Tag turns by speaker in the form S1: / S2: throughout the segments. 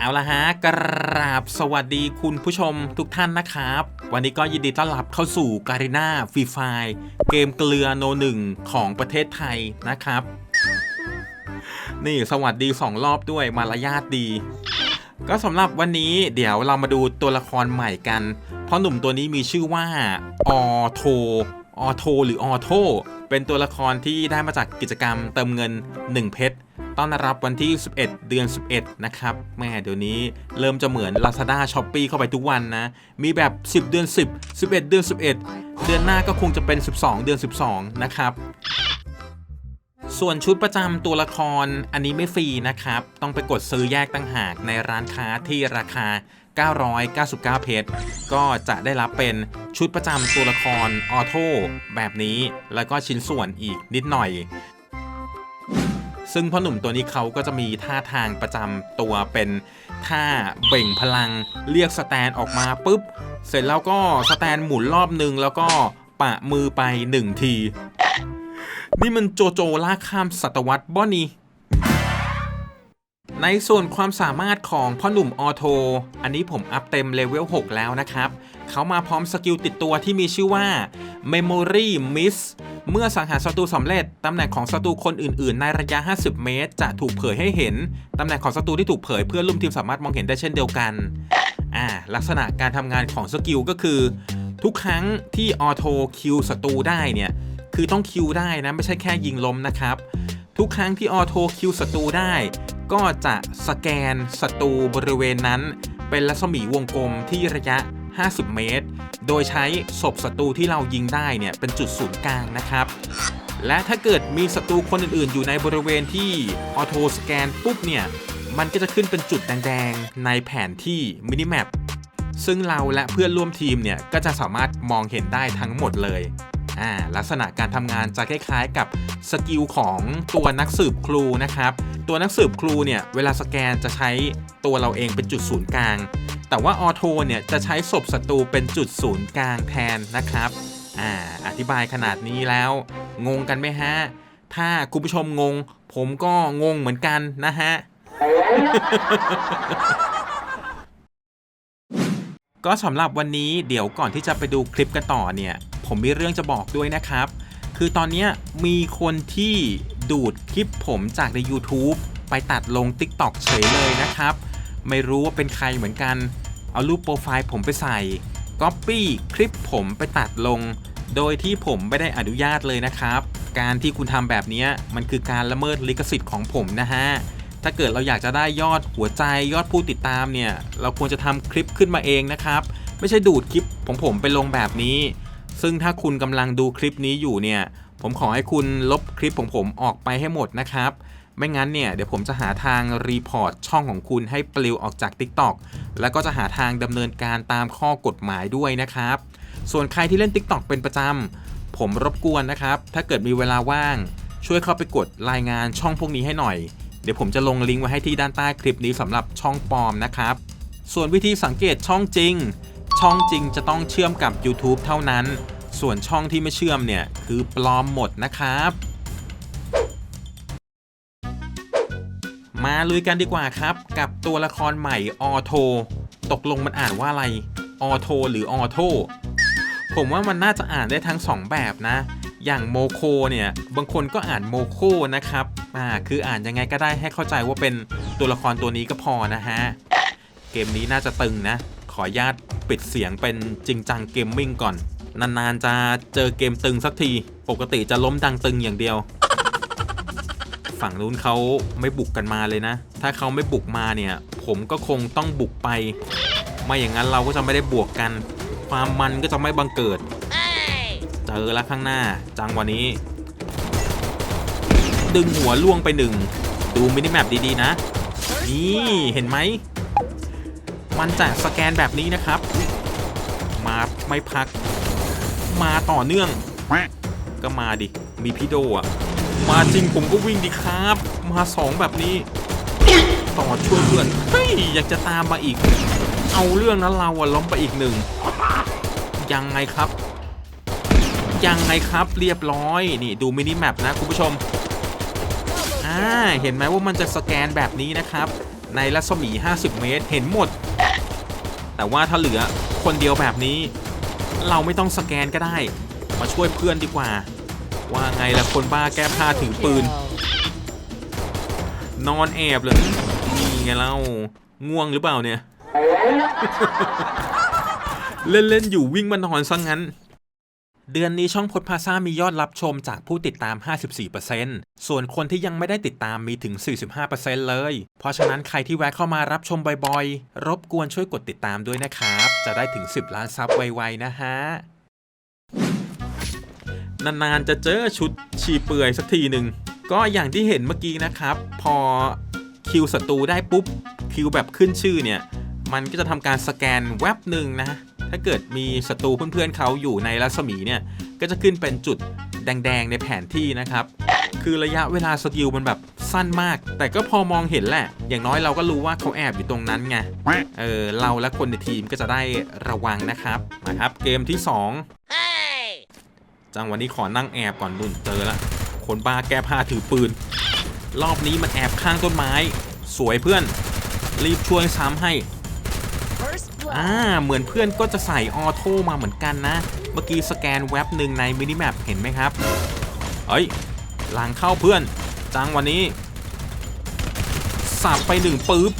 S1: เอาละฮะกราบสวัสดีคุณผู้ชมทุกท่านนะครับ วันนี้ก็ยินดีต้อนรับเข้าสู่การีนาฟรีไฟเกมเกลือโนหนึ่งของประเทศไทยนะครับ นี่สวัสดีสองรอบด้วยมารยาทดี ก็สำหรับวันนี้เดี๋ยวเรามาดูตัวละครใหม่กัน เพราะหนุ่มตัวนี้มีชื่อว่าออโทออโทหรือออโทเป็นตัวละครที่ได้มาจากกิจกรรมเติมเงิน 1 เพชร ต้อนรับวันที่ 11 เดือน 11 นะครับแม่เดี๋ยวนี้เริ่มจะเหมือน Lazada s h o p e e เข้าไปทุกวันนะ มีแบบ 10 เดือน 10 11 เดือน 11 เดือนหน้าก็คงจะเป็น 12 เดือน 12 นะครับ ส่วนชุดประจำตัวละครอันนี้ไม่ฟรีนะครับ ต้องไปกดซื้อแยกตั้งหากในร้านค้าที่ราคา 999 เพชร ก็จะได้รับเป็นชุดประจำตัวละครออโต้แบบนี้ แล้วก็ชิ้นส่วนอีกนิดหน่อย ซึ่งพ่อหนุ่มตัวนี้เขาก็จะมีท่าทางประจำตัวเป็นท่าเบ่งพลัง เรียกสแตนออกมาปุ๊บ เสร็จแล้วก็สแตนหมุนรอบนึงแล้วก็ปะมือไปหนึ่งที นี่มันโจโจลากข้ามศตวรรษบ่นี่ในส่วนความสามารถของพ่อหนุ่มออโท อันนี้ผมอัพเต็มเลเวล 6 แล้วนะครับ เขามาพร้อมสกิลติดตัวที่มีชื่อว่า Memory Miss เมื่อสังหารศัตรูสำเร็จ ตำแหน่งของศัตรูคนอื่นๆ ในระยะ 50 เมตร จะถูกเผยให้เห็น ตำแหน่งของศัตรูที่ถูกเผยเพื่อนร่วมทีมสามารถมองเห็นได้เช่นเดียวกันอ่าลักษณะการทำงานของสกิลก็คือ ทุกครั้งที่ออโทคิวศัตรูได้เนี่ย คือต้องคิวได้นะ ไม่ใช่แค่ยิงล้มนะครับ ทุกครั้งที่ออโทคิวศัตรูได้ ก็จะสแกนศัตรูบริเวณนั้น เป็นรัศมีวงกลมที่ระยะ 50 เมตร โดยใช้ศพศัตรูที่เรายิงได้เนี่ยเป็นจุดศูนย์กลางนะครับ และถ้าเกิดมีศัตรูคนอื่นๆ อยู่ในบริเวณที่ออโตสแกนปุ๊บเนี่ย มันก็จะขึ้นเป็นจุดแดงๆ ในแผนที่มินิแมปซึ่งเราและเพื่อนร่วมทีมเนี่ยก็จะสามารถมองเห็นได้ทั้งหมดเลย อ่าลักษณะการทำงานจะคล้ายๆ กับสกิลของตัวนักสืบครูนะครับ ตัวนักสืบครูเนี่ยเวลาสแกนจะใช้ตัวเราเองเป็นจุดศูนย์กลาง แต่ว่าออโทเนี่ยจะใช้ศพศัตรูเป็นจุดศูนย์กลางแทนนะครับอ่าอธิบายขนาดนี้แล้ว งงกันไหมฮะ ถ้าคุณผู้ชมงง ผมก็งงเหมือนกันนะฮะก็สำหรับวันนี้เดี๋ยวก่อนที่จะไปดูคลิปกันต่อเนี่ย ผมมีเรื่องจะบอกด้วยนะครับ คือตอนนี้มีคนที่ดูดคลิปผมจากใน YouTube ไปตัดลง TikTok เฉยเลยนะครับ ไม่รู้ว่าเป็นใครเหมือนกัน เอารูปโปรไฟล์ผมไปใส่ Copy คลิปผมไปตัดลง โดยที่ผมไม่ได้อนุญาตเลยนะครับ การที่คุณทำแบบนี้มันคือการละเมิดลิขสิทธิ์ของผมนะฮะถ้าเกิดเราอยากจะได้ยอดหัวใจยอดผู้ติดตามเนี่ย เราควรจะทำคลิปขึ้นมาเองนะครับ ไม่ใช่ดูดคลิปของผมไปลงแบบนี้ ซึ่งถ้าคุณกำลังดูคลิปนี้อยู่เนี่ยผมขอให้คุณลบคลิปของผมออกไปให้หมดนะครับ ไม่งั้นเนี่ยเดี๋ยวผมจะหาทางรีพอร์ตช่องของคุณให้ปลิวออกจาก TikTok แล้วก็จะหาทางดำเนินการตามข้อกฎหมายด้วยนะครับ ส่วนใครที่เล่น TikTok เป็นประจำผมรบกวนนะครับ ถ้าเกิดมีเวลาว่าง ช่วยเข้าไปกดรายงานช่องพวกนี้ให้หน่อย เดี๋ยวผมจะลงลิงก์ไว้ให้ที่ด้านใต้คลิปนี้สำหรับช่องปลอมนะครับ ส่วนวิธีสังเกตช่องจริง ช่องจริงจะต้องเชื่อมกับ YouTube เท่านั้น ส่วนช่องที่ไม่เชื่อมเนี่ย คือปลอมหมดนะครับ มาลุยกันดีกว่าครับ กับตัวละครใหม่ออโทตกลงมันอ่านว่าอะไรออโทหรือออโทผมว่ามันน่าจะอ่านได้ทั้ง 2 แบบนะ อย่างโมโคเนี่ยบางคนก็อ่านโมโคนะครับอ่าคืออ่านยังไงก็ได้ให้เข้าใจว่าเป็นตัวละครตัวนี้ก็พอนะฮะ เกมนี้น่าจะตึงนะ ออนุญาตปิดเสียงเป็นจริงจังเกมมิ่งก่อน นานๆจะเจอเกมตึงสักที ปกติจะล้มดังตึงอย่างเดียว ฝั่งนู้นเขาไม่บุกกันมาเลยนะ ถ้าเขาไม่บุกมาเนี่ย ผมก็คงต้องบุกไป ไม่อย่างนั้นเราก็จะไม่ได้บวกกัน ความมันก็จะไม่บังเกิด เจอแล้วข้างหน้า จังวันนี้ ดึงหัวล่วงไปหนึ่ง ดูมินิแมปดีๆนะ นี่เห็นไหม มันจะสแกนแบบนี้นะครับ มาไม่พัก มาต่อเนื่อง ก็มาดิ มีพี่โดอะ มาจริงผมก็วิ่งดิครับ มาสองแบบนี้ ต่อช่วยเพื่อน เฮ้ย อยากจะตามมาอีก เอาเรื่องนั้นเราอะล้มไปอีกหนึ่ง ยังไงครับ ยังไงครับเรียบร้อย นี่ดูมินิแมปนะคุณผู้ชมอ่าเห็นไหมว่ามันจะสแกนแบบนี้นะครับ ในรัศมี 50 เมตร เห็นหมด แต่ว่าถ้าเหลือคนเดียวแบบนี้ เราไม่ต้องสแกนก็ได้ มาช่วยเพื่อนดีกว่า ว่าไงล่ะคนบ้าแก้ผ้าถือปืน นอนแอบเลยนี่ไงเล่าง่วงหรือเปล่าเนี่ย เล่น ๆ อยู่วิ่งมานอนซะงงั้น เดือนนี้ช่องพดพาซามียอดรับชมจากผู้ติดตาม 54%ส่วนคนที่ยังไม่ได้ติดตามมีถึง 45%เลย เพราะฉะนั้นใครที่แวะเข้ามารับชมบ่อยๆ รบกวนช่วยกดติดตามด้วยนะครับ จะได้ถึง 10 ล้านซับไวๆนะฮะ นานๆจะเจอชุดชีเปลือยสักทีหนึ่ง ก็อย่างที่เห็นเมื่อกี้นะครับ พอคิวศัตรูได้ปุ๊บ คิวแบบขึ้นชื่อเนี่ย มันก็จะทำการสแกนแว็บหนึ่งนะ ถ้าเกิดมีศัตรูเพื่อนๆเขาอยู่ในรัศมีเนี่ยก็จะขึ้นเป็นจุดแดงๆในแผนที่นะครับ คือระยะเวลาสกิลมันแบบสั้นมาก แต่ก็พอมองเห็นแหละ อย่างน้อยเราก็รู้ว่าเขาแอบอยู่ตรงนั้นไง เออเราและคนในทีมก็จะได้ระวังนะครับมาครับ เกมที่ 2 จังหวะนี้ขอนั่งแอบก่อนนุ่นเจอละคนบ้าแก้ผ้าถือปืน รอบนี้มันแอบข้างต้นไม้ สวยเพื่อน รีบช่วยซ้ำให้
S2: First
S1: อ่าเหมือนเพื่อนก็จะใส่ออโต้มาเหมือนกันนะ เมื่อกี้สแกนแว็บหนึ่งในมินิแมปเห็นไหมครับเอ้ยหลังเข้าเพื่อน จังวันนี้สับไปหนึ่งปื๊บ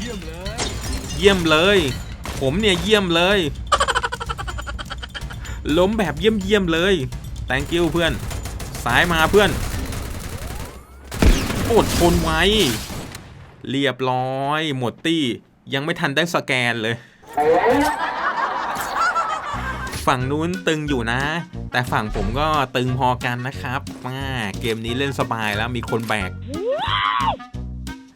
S1: เยี่ยมเลย ผมเนี่ยเยี่ยมเลย ล้มแบบเยี่ยมเยี่ยมเลย thank you เพื่อน สายมาเพื่อนอดทนไว้ เรียบร้อย หมดตี้ ยังไม่ทันได้สแกนเลย ฝั่งนู้นตึงอยู่นะ แต่ฝั่งผมก็ตึงพอกันนะครับมาเกมนี้เล่นสบายแล้วมีคนแบก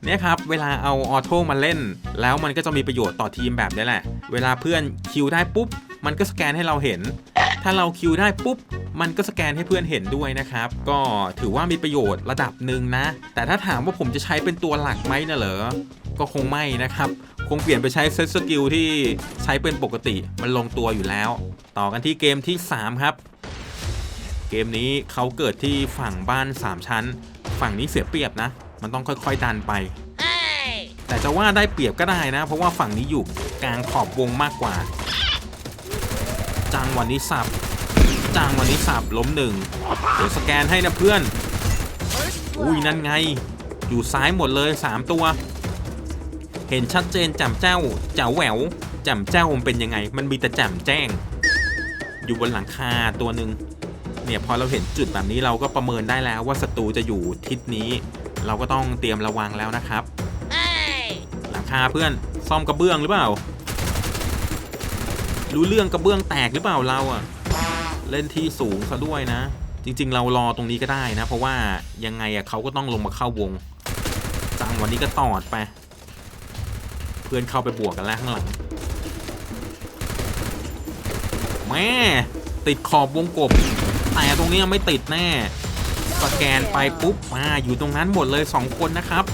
S1: เนี่ยครับ เวลาเอาออโต้มาเล่น แล้วมันก็จะมีประโยชน์ต่อทีมแบบนี้แหละ เวลาเพื่อนคิวได้ปุ๊บ มันก็สแกนให้เราเห็น ถ้าเราคิวได้ปุ๊บ มันก็สแกนให้เพื่อนเห็นด้วยนะครับ ก็ถือว่ามีประโยชน์ระดับหนึ่งนะ แต่ถ้าถามว่าผมจะใช้เป็นตัวหลักไหมนะเหรอ ก็คงไม่นะครับ คงเปลี่ยนไปใช้เซตสกิลที่ใช้เป็นปกติมันลงตัวอยู่แล้ว ต่อกันที่เกมที่ 3 ครับ เกมนี้เขาเกิดที่ฝั่งบ้าน 3 ชั้น ฝั่งนี้เสียเปรียบนะ มันต้องค่อยๆดันไป
S2: Hey!
S1: แต่จะว่าได้เปรียบก็ได้นะ เพราะว่าฝั่งนี้อยู่กลางขอบวงมากกว่าจังวันนี้สับจังวันนี้สับล้มหนึ่งเดี๋ยวสแกนให้นะเพื่อน อุ้ยนั่นไง อยู่ซ้ายหมดเลย 3 ตัว เห็นชัดเจนแจ่มแจ้วแจ๋วแหววแจ่มแจ้วมันเป็นยังไง มันมีแต่แจ่มแจ้ง อยู่บนหลังคาตัวหนึ่งเนี่ยพอเราเห็นจุดแบบนี้เราก็ประเมินได้แล้วว่าศัตรูจะอยู่ทิศนี้ เราก็ต้องเตรียมระวังแล้วนะครับหลังคาเพื่อนซ่อมกระเบื้องหรือเปล่า รู้เรื่องกระเบื้องแตกหรือเปล่าเราอะเล่นที่สูงซะด้วยนะ จริง ๆ เรารอตรงนี้ก็ได้นะ เพราะว่ายังไงอะเขาก็ต้องลงมาเข้าวงจังวันนี้ก็ตอดไป พื่อนเข้าไปบวกกันแล้วข้างหลังแม่ติดขอบวงกบ แต่ตรงนี้ยังไม่ติดแน่สแกนไปปุ๊บมาอยู่ตรงนั้นหมดเลยสองคนนะครับ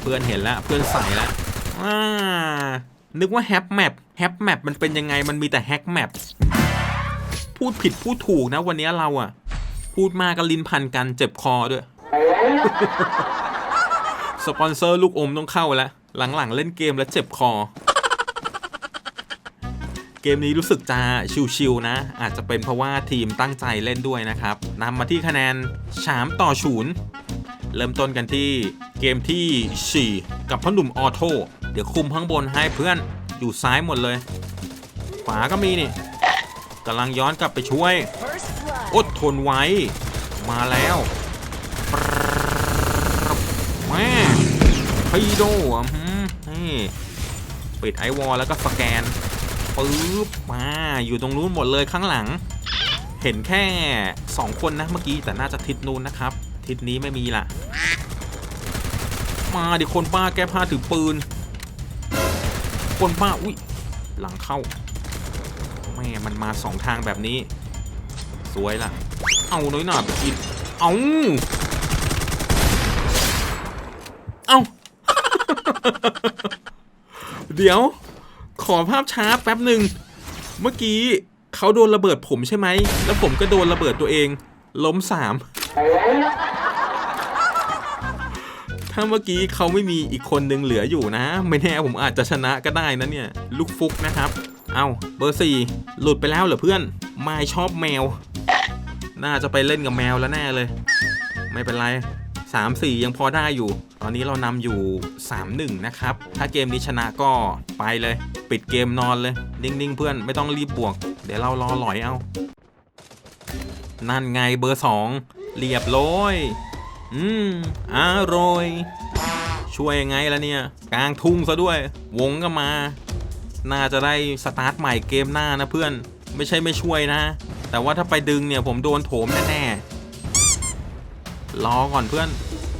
S1: เพื่อนเห็นแล้วเพื่อนใส่แล้วนึกว่าแฮปแมปแฮปแมปมันเป็นยังไงมันมีแต่แฮกแมปพูดผิดพูดถูกนะวันนี้เราอะพูดมากก็ลิ้นพันกันเจ็บคอด้วย สปอนเซอร์ลูกอมต้องเข้าแล้ว หลังๆ เล่นเกมแล้วเจ็บคอ เกมนี้รู้สึกจะชิวๆนะ อาจจะเป็นเพราะว่าทีมตั้งใจเล่นด้วยนะครับนำมาที่คะแนนฉามต่อศูนย์เริ่มต้นกันที่เกมที่ 4 กับพ่อหนุ่มออโต้เดี๋ยวคุมข้างบนให้เพื่อนอยู่ซ้ายหมดเลย ขวาก็มีนี่กำลังย้อนกลับไปช่วย อดทนไว้ มาแล้วแม่พีโดอื ปิดไอวอลแล้วก็สแกนปึ๊บมาอยู่ตรงนู้นหมดเลยข้างหลัง เห็นแค่ 2 คนนะเมื่อกี้แต่น่าจะทิศนู้นนะครับ ทิศนี้ไม่มีล่ะ มาดิคนบ้าแก้ผ้าถือปืน คนบ้าอุ้ยหลังเข้าแม่มันมาสองทางแบบนี้ สวยล่ะ เอาน้อยหนาไปกินเอาเอา เดี๋ยว ขอภาพช้าแป๊บหนึ่ง เมื่อกี้เขาโดนระเบิดผมใช่ไหม แล้วผมก็โดนระเบิดตัวเอง ล้มสาม ถ้าเมื่อกี้เขาไม่มีอีกคนนึงเหลืออยู่นะ ไม่แน่ผมอาจจะชนะก็ได้นะเนี่ย ลูกฟุกนะครับ เอาเบอร์สี่หลุดไปแล้วเหรอเพื่อนไม่ชอบแมว น่าจะไปเล่นกับแมวแล้วแน่เลย ไม่เป็นไร 3 4 ยังพอได้อยู่ ตอนนี้เรานำอยู่ 3 1 นะครับ ถ้าเกมนี้ชนะก็ไปเลย ปิดเกมนอนเลย นิ่ง ๆ เพื่อนไม่ต้องรีบบวก เดี๋ยวเรารอหลอยเอา นั่นไงเบอร์ 2 เรียบร้อย อืมอร่อย ช่วยยังไงล่ะเนี่ย กลางทุ่งซะด้วย วงก็มา น่าจะได้สตาร์ทใหม่เกมหน้านะเพื่อน ไม่ใช่ไม่ช่วยนะ แต่ว่าถ้าไปดึงเนี่ยผมโดนโถมแน่ๆ รอก่อนเพื่อน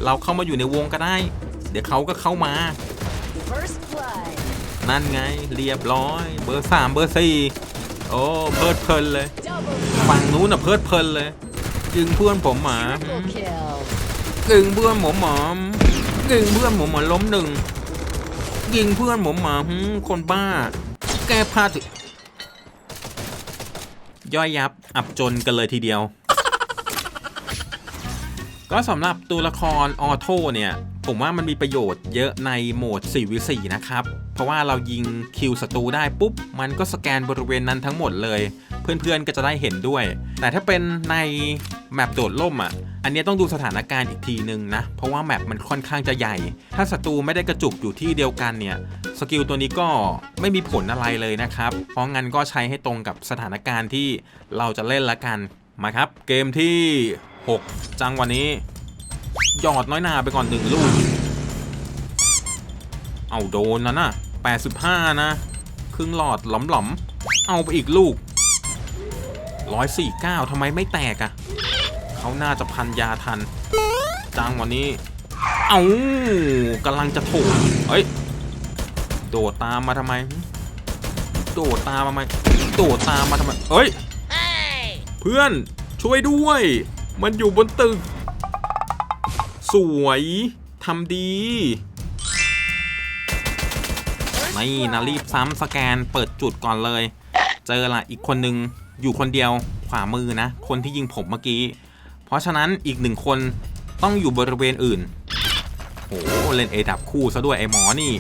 S1: เราเข้ามาอยู่ในวงก็ได้ เดี๋ยวเขาก็เข้ามา
S2: First blood.
S1: นั่นไงเรียบร้อย เบอร์สามเบอร์สี่โอ้เพลิดเพลินเลย
S2: Double
S1: ฝั่งนู้นน่ะเพลิดเพลินเลยจึงเพื่อนผมหมา
S2: triple kill.
S1: ยิงเพื่อนผมหมายิงเพื่อนผมหมาล้มหนึ่งยิงเพื่อนผมหมาหืมคนบ้า แก้ผ้าถึย่อยยับอับจนกันเลยทีเดียว ก็สำหรับตัวละครออโต้เนี่ย ผมว่ามันมีประโยชน์เยอะในโหมด 4v4 นะครับ เพราะว่าเรายิงคิวศัตรูได้ปุ๊บ มันก็สแกนบริเวณนั้นทั้งหมดเลย เพื่อนๆก็จะได้เห็นด้วย แต่ถ้าเป็นในแมปโดดล่มอะ อันเนี้ยต้องดูสถานการณ์อีกทีนึงนะ เพราะว่าแมปมันค่อนข้างจะใหญ่ ถ้าศัตรูไม่ได้กระจุกอยู่ที่เดียวกันเนี่ย สกิลตัวนี้ก็ไม่มีผลอะไรเลยนะครับ เพราะงั้นก็ใช้ให้ตรงกับสถานการณ์ที่เราจะเล่นละกัน มาครับ เกมที่ 6 จังวะนี้หยอดน้อยนาไปก่อนหนึ่งลูก เอาโดนแล้วนะ 85 นะ ครึ่งหลอดหลอมๆ เอาไปอีกลูก 149ทำไมไม่แตกอะ่ะ เขาน่าจะพันยาทัน จังวันนี้ เอากำลังจะโถมเฮ้ย โดดตามมาทำไม โดดตามมาทำไม โดดตามมาทำไมเฮ้ย เพื่อนช่วยด้วย มันอยู่บนตึก สวยทำดี
S2: First
S1: นี่นะรีบซ้ำสแกนเปิดจุดก่อนเลย เจอละอีกคนนึง อยู่คนเดียวขวามือนะ คนที่ยิงผมเมื่อกี้ เพราะฉะนั้นอีกหนึ่งคนต้องอยู่บริเวณอื่นโหเล่นเอดับคู่ซะด้วยไอ้หมอนี่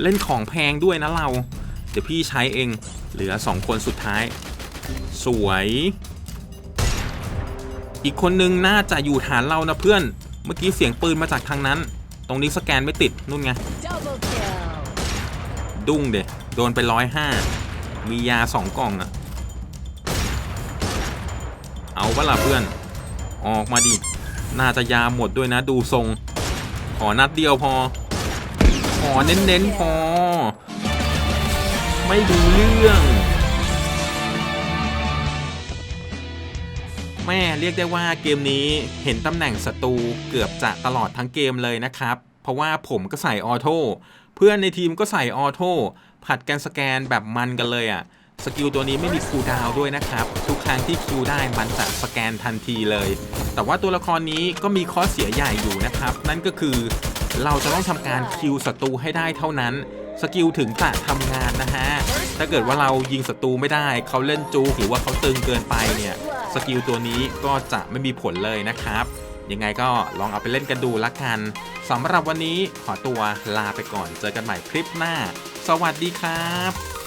S1: เล่นของแพงด้วยนะเรา เดี๋ยวพี่ใช้เอง เหลือสองคนสุดท้าย สวย อีกคนนึงน่าจะอยู่ฐานเรานะเพื่อน เมื่อกี้เสียงปืนมาจากทางนั้น ตรงนี้สแกนไม่ติดนู่นไง ดุ้งเดะโดนไปร้อยห้ามียาสองกล่องอะเอาปะล่ะเพื่อน ออกมาดิ น่าจะยาหมดด้วยนะดูทรง ขอนัดเดียวพอ ขอเน้นๆพอ ไม่ดูเรื่อง แม่เรียกได้ว่าเกมนี้เห็นตำแหน่งศัตรูเกือบจะตลอดทั้งเกมเลยนะครับ เพราะว่าผมก็ใส่ออโต้เพื่อนในทีมก็ใส่ออโต้ผัดกันสแกนแบบมันกันเลยอะ่ะสกิลตัวนี้ไม่มีคูลดาวด้วยนะครับ ทุกครั้งที่คิวได้มันจะสแกนทันทีเลย แต่ว่าตัวละครนี้ก็มีข้อเสียใหญ่อยู่นะครับ นั่นก็คือเราจะต้องทำการคิวศัตรูให้ได้เท่านั้น สกิลถึงจะทำงานนะฮะ ถ้าเกิดว่าเรายิงศัตรูไม่ได้ เขาเล่นจูกหรือว่าเขาตึงเกินไปเนี่ย สกิลตัวนี้ก็จะไม่มีผลเลยนะครับ ยังไงก็ลองเอาไปเล่นกันดูละกันสำหรับวันนี้ขอตัวลาไปก่อนเจอกันใหม่คลิปหน้า สวัสดีครับ